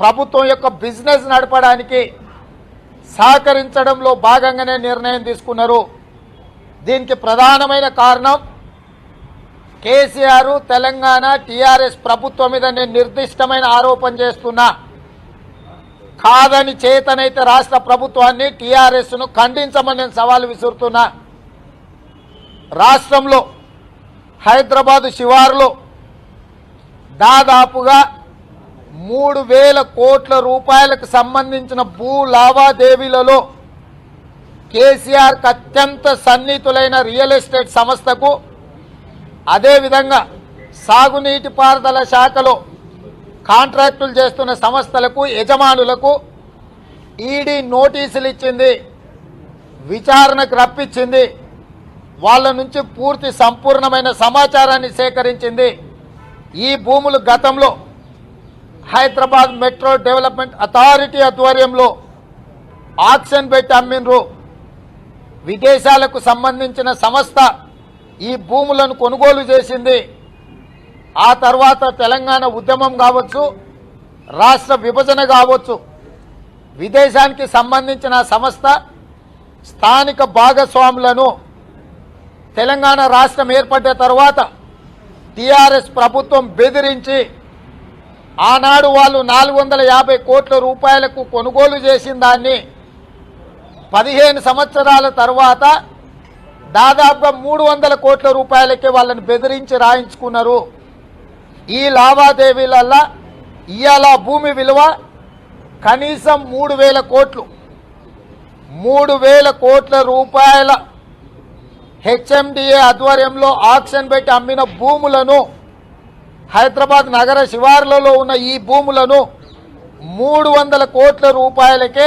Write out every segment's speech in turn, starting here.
ప్రభుత్వం యొక్క బిజినెస్ నడపడానికి సహకరించడంలో భాగంగానే నిర్ణయం తీసుకున్నారు. దీనికి ప్రధానమైన కారణం కేసీఆర్ తెలంగాణ టీఆర్ఎస్ ప్రభుత్వం మీద నేను నిర్దిష్టమైన ఆరోపణ చేస్తున్నా. కాదని చేతనైతే రాష్ట్ర ప్రభుత్వాన్ని టీఆర్ఎస్ను ఖండించమని నేను సవాల్ విసురుతున్నా. రాష్ట్రంలో హైదరాబాదు శివారులో దాదాపుగా మూడు వేల కోట్ల రూపాయలకు సంబంధించిన భూ లావాదేవీలలో కేసీఆర్కి అత్యంత సన్నిహితులైన రియల్ ఎస్టేట్ సంస్థకు అదేవిధంగా సాగునీటి పారుదల శాఖలో కాంట్రాక్టులు చేస్తున్న సంస్థలకు యజమానులకు ఈడీ నోటీసులు ఇచ్చింది విచారణకు రప్పించింది వాళ్ళ నుంచి పూర్తి సంపూర్ణమైన సమాచారాన్ని సేకరించింది. ఈ భూములు గతంలో హైదరాబాద్ మెట్రో డెవలప్మెంట్ అథారిటీ ఆధ్వర్యంలో ఆక్షన్ పెట్టి అమ్మిండ్రు. విదేశాలకు సంబంధించిన సంస్థ ఈ భూములను కొనుగోలు చేసింది. ఆ తర్వాత తెలంగాణ ఉద్యమం కావచ్చు రాష్ట్ర విభజన కావచ్చు విదేశానికి సంబంధించిన సంస్థ స్థానిక భాగస్వాములను తెలంగాణ రాష్ట్రం ఏర్పడ్డ తర్వాత టీఆర్ఎస్ ప్రభుత్వం బెదిరించి ఆనాడు వాళ్ళు నాలుగు వందల యాభై కోట్ల రూపాయలకు కొనుగోలు చేసిన దాన్ని పదిహేను సంవత్సరాల తర్వాత దాదాపుగా మూడు వందల కోట్ల రూపాయలకే వాళ్ళని బెదిరించి రాయించుకున్నారు. ఈ లావాదేవీలల్లా ఇవాళ భూమి విలువ కనీసం మూడు వేల కోట్లు. మూడు వేల కోట్ల రూపాయల హెచ్ఎండిఏ ఆధ్వర్యంలో ఆక్షన్ పెట్టి అమ్మిన భూములను హైదరాబాద్ నగర శివార్లలో ఉన్న ఈ భూములను మూడు వందల కోట్ల రూపాయలకే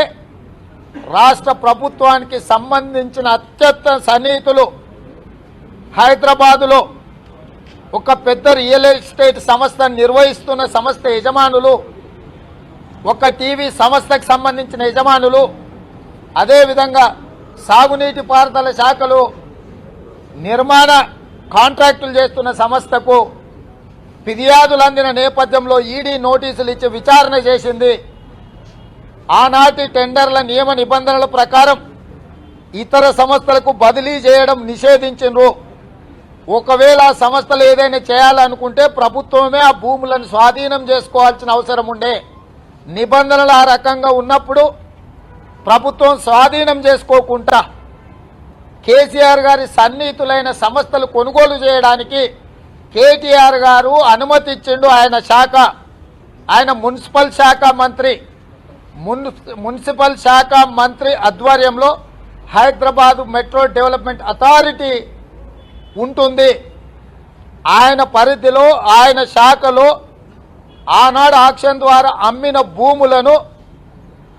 రాష్ట్ర ప్రభుత్వానికి సంబంధించిన అత్యంత సన్నిహితులు హైదరాబాదులో ఒక పెద్ద రియల్ ఎస్టేట్ సంస్థ నిర్వహిస్తున్న సంస్థ యజమానులు ఒక టీవీ సంస్థకు సంబంధించిన యజమానులు అదేవిధంగా సాగునీటి పారుదల శాఖలు నిర్మాణ కాంట్రాక్టులు చేస్తున్న సంస్థకు ఫిర్యాదులు అందిన నేపథ్యంలో ఈడీ నోటీసులు ఇచ్చి విచారణ చేసింది. ఆనాటి టెండర్ల నియమ నిబంధనల ప్రకారం ఇతర సంస్థలకు బదిలీ చేయడం నిషేధించిండ్రు ఒకవేళ ఆ సంస్థలు ఏదైనా చేయాలనుకుంటే ప్రభుత్వమే ఆ భూములను స్వాధీనం చేసుకోవాల్సిన అవసరం ఉండే. నిబంధనలు ఆ రకంగా ఉన్నప్పుడు ప్రభుత్వం స్వాధీనం చేసుకోకుండా కేసీఆర్ గారి సన్నిహితులైన సంస్థలు కొనుగోలు చేయడానికి కేటీఆర్ గారు అనుమతిచ్చిండు ఆయన శాఖ ఆయన మున్సిపల్ శాఖ మంత్రి. మున్ మున్సిపల్ శాఖ మంత్రి ఆధ్వర్యంలో హైదరాబాద్ మెట్రో డెవలప్మెంట్ అథారిటీ ఉంటుంది. ఆయన పరిధిలో ఆయన శాఖలో ఆనాడు ఆక్షన్ ద్వారా అమ్మిన భూములను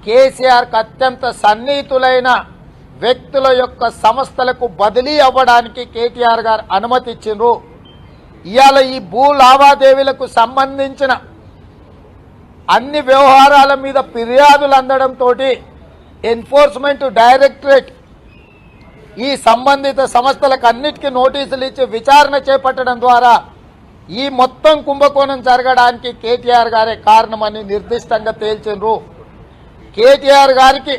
కేసీఆర్కి అత్యంత సన్నిహితులైన వ్యక్తుల యొక్క సంస్థలకు బదిలీ అవ్వడానికి కేటీఆర్ గారు అనుమతిచ్చిండ్రు. ఇవాళ ఈ భూ లావాదేవీలకు సంబంధించిన అన్ని వ్యవహారాల మీద ఫిర్యాదులు అందడంతో ఎన్ఫోర్స్మెంట్ డైరెక్టరేట్ ఈ సంబంధిత సంస్థలకు అన్నిటికీ నోటీసులు ఇచ్చి విచారణ చేపట్టడం ద్వారా ఈ మొత్తం కుంభకోణం జరగడానికి కేటీఆర్ గారే కారణమని నిర్దిష్టంగా తేల్చిండ్రు. కేటీఆర్ గారికి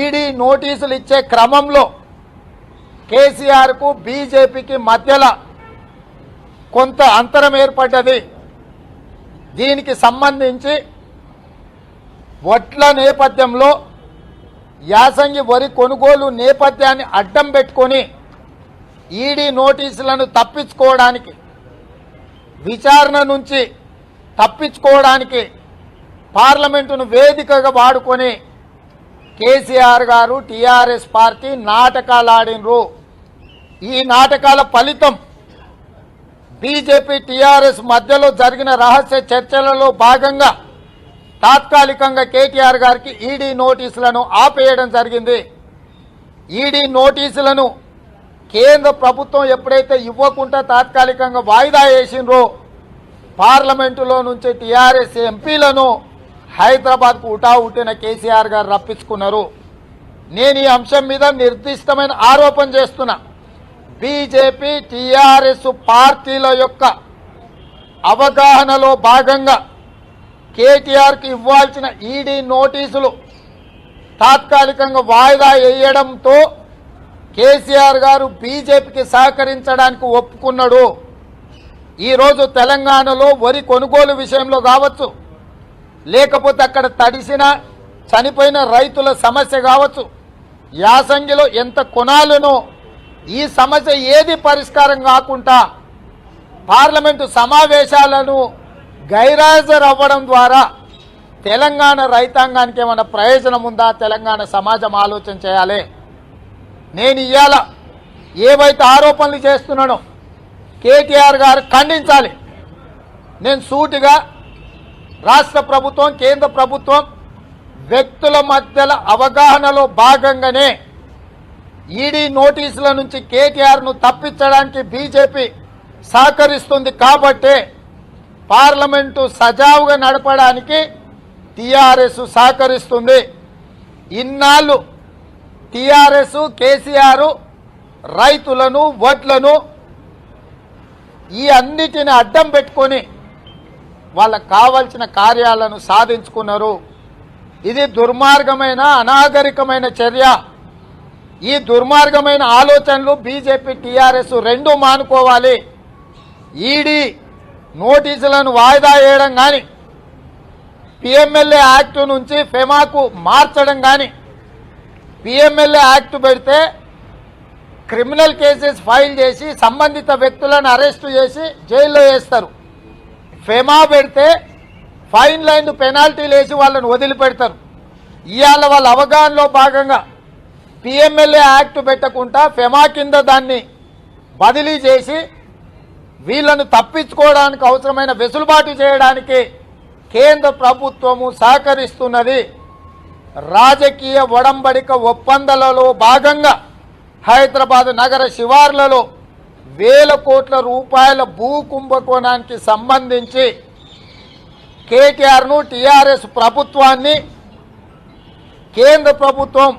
ఈడీ నోటీసులు ఇచ్చే క్రమంలో కేసీఆర్కు బీజేపీకి మధ్యలో కొంత అంతరం ఏర్పడ్డది. దీనికి సంబంధించి వడ్ల నేపథ్యంలో యాసంగి వరి కొనుగోలు నేపథ్యాన్ని అడ్డం పెట్టుకొని ఈడీ నోటీసులను తప్పించుకోవడానికి విచారణ నుంచి తప్పించుకోవడానికి పార్లమెంటును వేదికగా వాడుకొని కేసీఆర్ గారు టీఆర్ఎస్ పార్టీ నాటకాలు ఆడినరు. ఈ నాటకాల ఫలితం బీజేపీ టీఆర్ఎస్ మధ్యలో జరిగిన రహస్య చర్చలలో భాగంగా తాత్కాలికంగా కేటీఆర్ గారికి ఈడీ నోటీసులను ఆపేయడం జరిగింది. ఈడీ నోటీసులను కేంద్ర ప్రభుత్వం ఎప్పుడైతే ఇవ్వకుండా తాత్కాలికంగా వాయిదా వేసిండ్రో పార్లమెంటులో నుంచి టీఆర్ఎస్ ఎంపీలను హైదరాబాద్కు ఉటావుటిన ఉట్టిన కేసీఆర్ గారు రప్పించుకున్నారు. నేను ఈ అంశం మీద నిర్దిష్టమైన ఆరోపణ చేస్తున్నా. బీజేపీ టీఆర్ఎస్ పార్టీల యొక్క అవగాహనలో భాగంగా కేటీఆర్కి ఇవ్వాల్సిన ఈడీ నోటీసులు తాత్కాలికంగా వాయిదా వేయడంతో కేసీఆర్ గారు బీజేపీకి సహకరించడానికి ఒప్పుకున్నాడు. ఈరోజు తెలంగాణలో వరి కొనుగోలు విషయంలో కావచ్చు లేకపోతే అక్కడ తడిసిన చనిపోయిన రైతుల సమస్య కావచ్చు యాసంగిలో ఎంత కొనాలనో ఈ సమస్య ఏది పరిష్కారం కాకుండా పార్లమెంటు సమావేశాలను గైరాజర్ అవ్వడం ద్వారా తెలంగాణ రైతాంగానికి ఏమైనా ప్రయోజనం ఉందా? తెలంగాణ సమాజం ఆలోచన చేయాలి. నేను ఇవాళ ఏవైతే ఆరోపణలు చేస్తున్నానో కేటీఆర్ గారు ఖండించాలి. నేను సూటిగా రాష్ట్ర ప్రభుత్వం కేంద్ర ప్రభుత్వం వ్యక్తుల మధ్యల అవగాహనలో భాగంగానే ఈడీ నోటీసుల నుంచి కేటీఆర్ను తప్పించడానికి బీజేపీ సహకరిస్తుంది కాబట్టే పార్లమెంటు సజావుగా నడపడానికి టీఆర్ఎస్ సహకరిస్తుంది. ఇన్నాళ్ళు టీఆర్ఎస్ కేసీఆర్ రైతులను వడ్లను ఈ అన్నిటిని అడ్డం పెట్టుకొని వాళ్ళకు కావలసిన కార్యాలను సాధించుకున్నారు. ఇది దుర్మార్గమైన అనాగరికమైన చర్య. ఈ దుర్మార్గమైన ఆలోచనలు బీజేపీ టీఆర్ఎస్ రెండు మానుకోవాలి. ఈడీ నోటీసులను వాయిదా వేయడం కానీ పిఎంఎల్ఏ యాక్ట్ నుంచి ఫెమాకు మార్చడం కానీ పిఎంఎల్ఏ యాక్ట్ పెడితే క్రిమినల్ కేసెస్ ఫైల్ చేసి సంబంధిత వ్యక్తులను అరెస్టు చేసి జైల్లో వేస్తారు. ఫెమా పెడితే ఫైన్ లైన్ పెనాల్టీలు వేసి వాళ్ళని వదిలిపెడతారు. ఇవాళ వాళ్ళ అవగాహనలో భాగంగా పిఎంఎల్ఏ యాక్ట్ పెట్టకుండా ఫెమా కింద దాన్ని బదిలీ చేసి వీళ్ళను తప్పించుకోవడానికి అవసరమైన వెసులుబాటు చేయడానికి కేంద్ర ప్రభుత్వము సహకరిస్తున్నది. రాజకీయ ఒడంబడిక ఒప్పందాలలో భాగంగా హైదరాబాద్ నగర శివార్లలో వేల కోట్ల రూపాయల భూ కుంభకోణానికి సంబంధించి కేటీఆర్ను టీఆర్ఎస్ ప్రభుత్వాన్ని కేంద్ర ప్రభుత్వం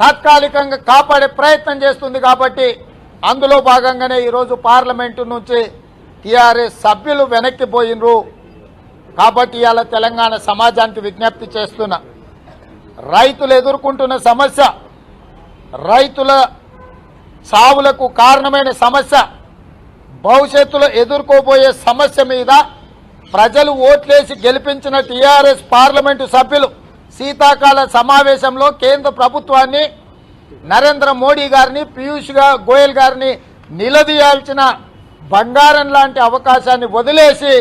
తాత్కాలికంగా కాపాడే ప్రయత్నం చేస్తుంది కాబట్టి అందులో భాగంగానే ఈరోజు పార్లమెంటు నుంచి టీఆర్ఎస్ సభ్యులు వెనక్కి పోయినరు. కాబట్టి ఇవాళ తెలంగాణ సమాజానికి విజ్ఞప్తి చేస్తున్నా. రైతులు ఎదుర్కొంటున్న సమస్య రైతుల సావులకు కారణమైన సమస్య భవిష్యత్తులో ఎదుర్కోబోయే సమస్య మీద ప్రజలు ఓట్లేసి గెలిపించిన టీఆర్ఎస్ పార్లమెంటు సభ్యులు శీతాకాల సమావేశంలో కేంద్ర ప్రభుత్వాన్ని నరేంద్ర మోడీ గారిని పీయూష్ గోయల్ గారిని నిలదీయాల్సిన బంగారం లాంటి అవకాశాన్ని వదిలేసి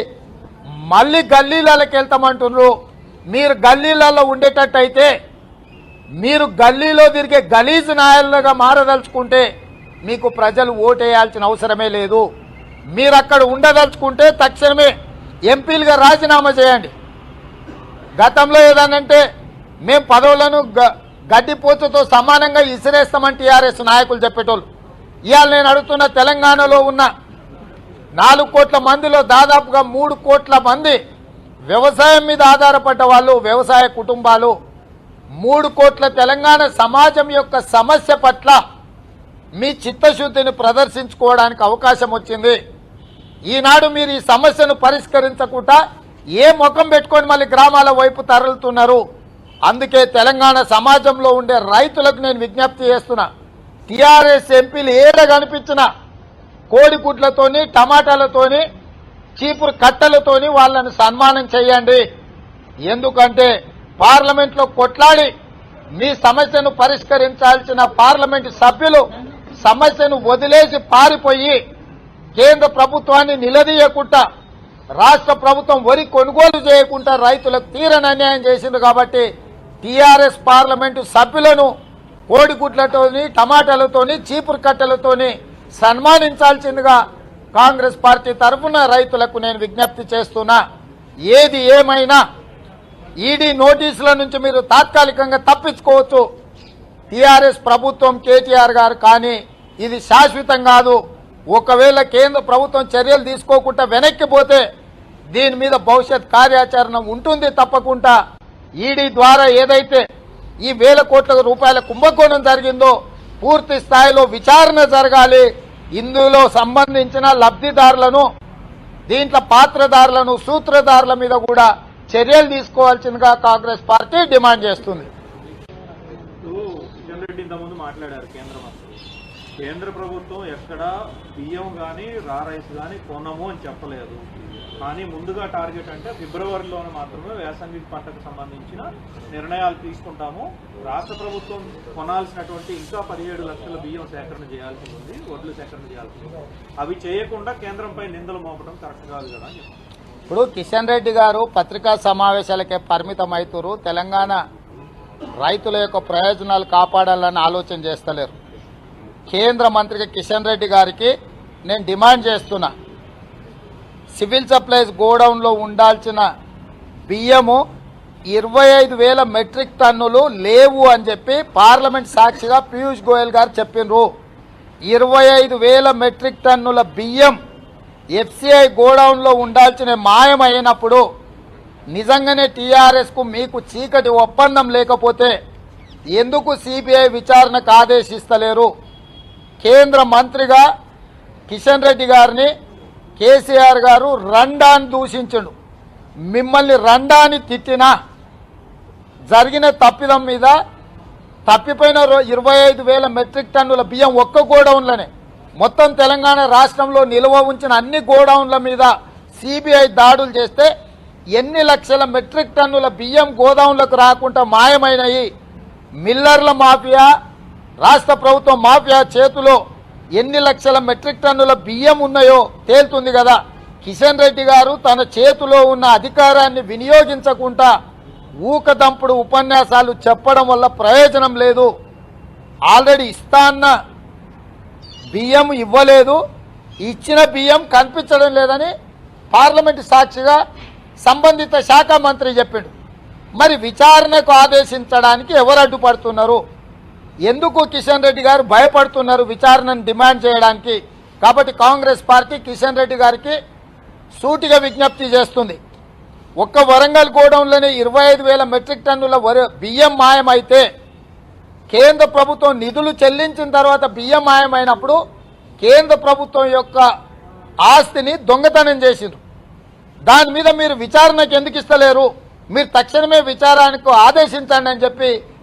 మళ్ళీ గల్లీలకి వెళ్తామంటున్నారు. మీరు గల్లీలలో ఉండేటట్టయితే మీరు గల్లీలో తిరిగే గలీజ్ నాయలుగా మారదలుచుకుంటే మీకు ప్రజలు ఓటేయాల్సిన అవసరమే లేదు. మీరు అక్కడ ఉండదలుచుకుంటే తక్షణమే ఎంపీలుగా రాజీనామా చేయండి. గతంలో ఏదనంటే మేము పదవులను గ- గడ్డిపోతుతో సమానంగా ఇసిరేస్తామని టీఆర్ఎస్ నాయకులు చెప్పేటోళ్ళు. ఇవాళ నేను అడుగుతున్న తెలంగాణలో ఉన్న నాలుగు కోట్ల మందిలో దాదాపుగా మూడు కోట్ల మంది వ్యవసాయం మీద ఆధారపడ్డ వాళ్ళు వ్యవసాయ కుటుంబాలు. మూడు కోట్ల తెలంగాణ సమాజం యొక్క సమస్య పట్ల మీ చిత్తశుద్ధిని ప్రదర్శించుకోవడానికి అవకాశం వచ్చింది. ఈనాడు మీరు ఈ సమస్యను పరిష్కరించకుండా ఏ ముఖం పెట్టుకొని మళ్ళీ గ్రామాల వైపు తరలుతున్నారు? అందుకే తెలంగాణ సమాజంలో ఉండే రైతులకు నేను విజ్ఞప్తి చేస్తున్నా. టీఆర్ఎస్ ఎంపీలు ఏడ కనిపించిన కోడిగుడ్లతోని టమాటాలతోని చీపురు కట్టలతోని వాళ్ళని సన్మానం చేయండి. ఎందుకంటే పార్లమెంట్లో కొట్లాడి మీ సమస్యను పరిష్కరించాల్సిన పార్లమెంట్ సభ్యులు సమస్యను వదిలేసి పారిపోయి కేంద్ర ప్రభుత్వాన్ని నిలదీయకుండా రాష్ట్ర ప్రభుత్వం వరి కొనుగోలు చేయకుండా రైతులకు తీరని అన్యాయం చేసింది కాబట్టి టీఆర్ఎస్ పార్లమెంటు సభ్యులను కోడిగుడ్లతోని టమాటాలతోని చీపురు కట్టెలతోని సన్మానించాల్సిందిగా కాంగ్రెస్ పార్టీ తరఫున రైతులకు నేను విజ్ఞప్తి చేస్తున్నా. ఏది ఏమైనా ఈడీ నోటీసుల నుంచి మీరు తాత్కాలికంగా తప్పించుకోవచ్చు. టీఆర్ఎస్ ప్రభుత్వం కేటీఆర్ గారు కానీ ఇది శాశ్వతం కాదు. ఒకవేళ కేంద్ర ప్రభుత్వం చర్యలు తీసుకోకుండా వెనక్కి పోతే దీని మీద భవిష్యత్ కార్యాచరణ ఉంటుంది తప్పకుండా. ఈడీ ద్వారా ఏదైతే ఈ వేల కోట్ల రూపాయల కుంభకోణం జరిగిందో పూర్తి స్థాయిలో విచారణ జరగాలి. ఇందులో సంబంధించిన లబ్ధిదారులను దీంట్లో పాత్రదారులను సూత్రధారుల మీద కూడా చర్యలు తీసుకోవాల్సిందిగా కాంగ్రెస్ పార్టీ డిమాండ్ చేస్తుంది. మాట్లాడారు కేంద్ర మంత్రి. కేంద్ర ప్రభుత్వం ఎక్కడ బియ్యం కానీ రా రైస్ కానీ కొనము అని చెప్పలేదు. కానీ ముందుగా టార్గెట్ అంటే ఫిబ్రవరిలోనే మాత్రమే వేసంగి పంటకు సంబంధించిన నిర్ణయాలు తీసుకుంటాము. రాష్ట్ర ప్రభుత్వం కొనాల్సినటువంటి ఇంకా పదిహేడు లక్షల బియ్యం సేకరణ చేయాల్సి ఉంది వడ్లు సేకరణ చేయాల్సి ఉంది. అవి చేయకుండా కేంద్రంపై నిందలు మోపడం కరెక్ట్ కాదు కదా ఇప్పుడు కిషన్ రెడ్డి గారు పత్రికా సమావేశాలకే పరిమితం తెలంగాణ రైతుల యొక్క ప్రయోజనాలు కాపాడాలని ఆలోచన చేస్తలేరు. కేంద్ర మంత్రిగా కిషన్ రెడ్డి గారికి నేను డిమాండ్ చేస్తున్నా. సివిల్ సప్లైస్ గోడౌన్లో ఉండాల్సిన బియ్యము ఇరవై ఐదు వేల మెట్రిక్ టన్నులు లేవు అని చెప్పి పార్లమెంట్ సాక్షిగా పీయూష్ గోయల్ గారు చెప్పిండ్రు ఇరవై ఐదు వేల మెట్రిక్ టన్నుల బియ్యం ఎఫ్సిఐ గోడౌన్లో ఉండాల్సిన మాయమైనప్పుడు నిజంగానే టీఆర్ఎస్కు మీకు చీకటి ఒప్పందం లేకపోతే ఎందుకు సిబిఐ విచారణకు ఆదేశిస్తలేరు? కేంద్ర మంత్రిగా కిషన్ రెడ్డి గారిని కేసీఆర్ గారు రండాన్ని దూషించడు. మిమ్మల్ని రండాని తిట్టినా జరిగిన తప్పిదం మీద తప్పిపోయిన రో- ఇరవై ఐదు వేల మెట్రిక్ టన్నుల బియ్యం ఒక్క గోడౌన్లనే. మొత్తం తెలంగాణ రాష్ట్రంలో నిల్వ ఉంచిన అన్ని గోడౌన్ల మీద సిబిఐ దాడులు చేస్తే ఎన్ని లక్షల మెట్రిక్ టన్నుల బియ్యం గోడౌన్లకు రాకుండా మాయమైనవి మిల్లర్ల మాఫియా రాష్ట్ర ప్రభుత్వం మాఫియా చేతిలో ఎన్ని లక్షల మెట్రిక్ టన్నుల బియ్యం ఉన్నాయో తేలుతుంది కదా. కిషన్ రెడ్డి గారు తన చేతిలో ఉన్న అధికారాన్ని వినియోగించకుండా ఊకదంపుడు ఉపన్యాసాలు చెప్పడం వల్ల ప్రయోజనం లేదు. ఆల్రెడీ ఇస్తా అన్న బియ్యం ఇవ్వలేదు. ఇచ్చిన బియ్యం కనిపించడం లేదని పార్లమెంటు సాక్షిగా సంబంధిత శాఖ మంత్రి చెప్పిండు. మరి విచారణకు ఆదేశించడానికి ఎవరు అడ్డుపడుతున్నారు? ఎందుకు కిషన్ రెడ్డి గారు భయపడుతున్నారు విచారణను డిమాండ్ చేయడానికి? కాబట్టి కాంగ్రెస్ పార్టీ కిషన్ రెడ్డి గారికి సూటిగా విజ్ఞప్తి చేస్తుంది. ఒక్క వరంగల్ గోడౌన్లోనే ఇరవై ఐదు వేల మెట్రిక్ టన్నుల వర- బియ్యం మాయమైతే కేంద్ర ప్రభుత్వం నిధులు చెల్లించిన తర్వాత బియ్యం మాయమైనప్పుడు కేంద్ర ప్రభుత్వం యొక్క ఆస్తిని దొంగతనం చేసిండ్రు. దాని మీద మీరు విచారణకు ఎందుకు ఇస్తలేరు? మీరు తక్షణమే విచారానికి ఆదేశించండి అని చెప్పి